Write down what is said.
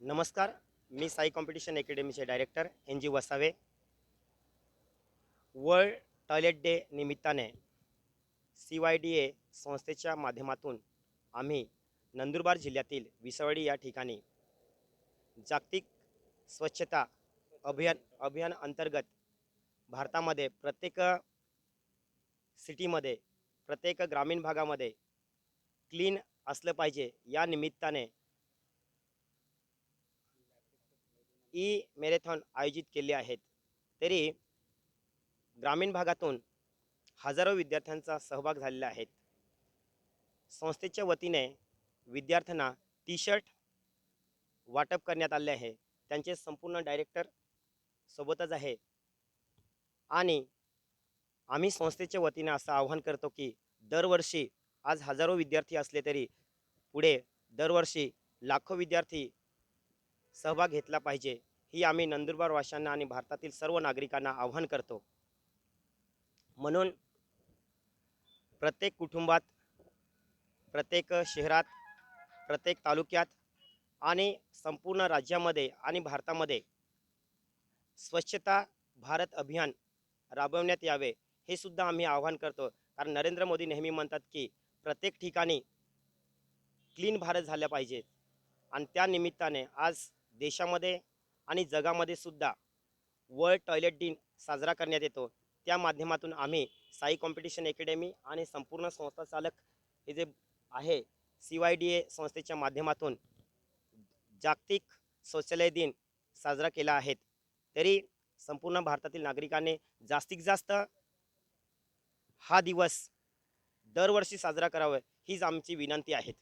नमस्कार मी Sai competition अकॅडमीचे director N G Vasave. World toilet day निमित्ताने सी वाय डी ए संस्थेच्या माध्यमातून आम्ही नंदुरबार जिल्ह्यातील विसवडी या ठिकाणी जागतिक स्वच्छता अभियान अभियान अंतर्गत भारतामध्ये प्रत्येक सिटीमध्ये प्रत्येक ग्रामीण भागामध्ये क्लीन असलं पाहिजे या निमित्ताने ई मॅरेथॉन आयोजित केले आहेत. तरी ग्रामीण भागातून हजारो विद्यार्थ्यांचा सहभाग झालेला आहेत संस्थेच्या वतीने विद्यार्थ्यांना टी शर्ट वाटप करण्यात आले आहे. त्यांचे संपूर्ण डायरेक्टर सोबतच आहे. आणि आम्ही संस्थेच्या वतीने असं आवाहन करतो की दरवर्षी आज हजारो विद्यार्थी असले तरी पुढे दरवर्षी लाखो विद्यार्थी सहभाग घेतला पाहिजे. ही आम्ही नंदुरबार वाशांना आणि भारतातील सर्व नागरिकांना आव्हान करतो. म्हणून प्रत्येक कुटुंबात प्रत्येक शहरात प्रत्येक तालुक्यात आणि संपूर्ण राज्यामध्ये आणि भारतामध्ये स्वच्छता भारत अभियान राबवण्यात यावे हे सुद्धा आम्ही आवाहन करतो. कारण नरेंद्र मोदी नेहमी म्हणतात की प्रत्येक ठिकाणी क्लीन भारत झाल्या पाहिजे. आणि त्या निमित्ताने आज देशामध्ये आणि जगामध्ये सुद्धा वर्ल्ड टॉयलेट दिन साजरा करण्यात येतो. त्या माध्यमातून आम्ही साई कॉम्पिटिशन अकॅडमी आणि संपूर्ण संस्था चालक हे जे आहे सी वाय डी ए संस्थेच्या माध्यमातून जागतिक शौचालय दिन साजरा केला आहे. तरी संपूर्ण भारतातील नागरिकांनी जास्तीत जास्त हा दिवस दरवर्षी साजरा करावा हीच आमची विनंती आहे.